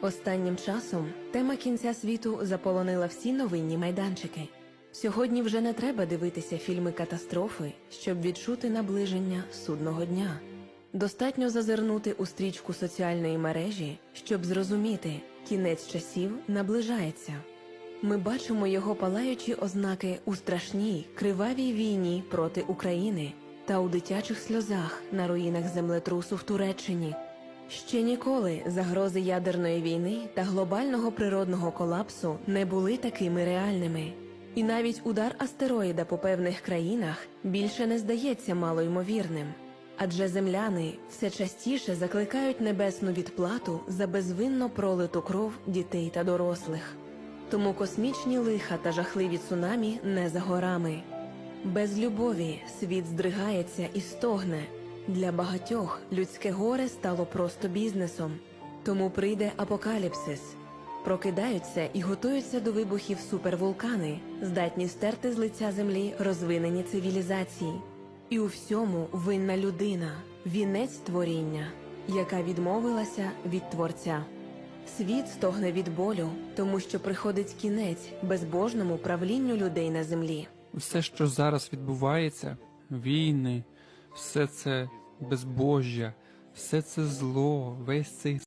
Останнім часом тема кінця світу заполонила всі новинні майданчики. Сьогодні вже не треба дивитися фільми катастрофи, щоб відчути наближення судного дня. Достатньо зазирнути у стрічку соціальної мережі, щоб зрозуміти, кінець часів наближається. Ми бачимо його палаючі ознаки у страшній кривавій війні проти України та у дитячих сльозах на руїнах землетрусу в Туреччині. Ще ніколи загрози ядерної війни та глобального природного колапсу не були такими реальними. І навіть удар астероїда по певних країнах більше не здається малоймовірним. Адже земляни все частіше закликають небесну відплату за безвинно пролиту кров дітей та дорослих. Тому космічні лиха та жахливі цунамі не за горами. Без любові світ здригається і стогне. Для багатьох людське горе стало просто бізнесом. Тому прийде апокаліпсис. Прокидаються і готуються до вибухів супервулкани, здатні стерти з лиця землі розвинені цивілізації. І у всьому винна людина, вінець творіння, яка відмовилася від творця. Світ стогне від болю, тому що приходить кінець безбожному правлінню людей на землі. Все, що зараз відбувається, війни, все це безбожжя, все це зло, весь цей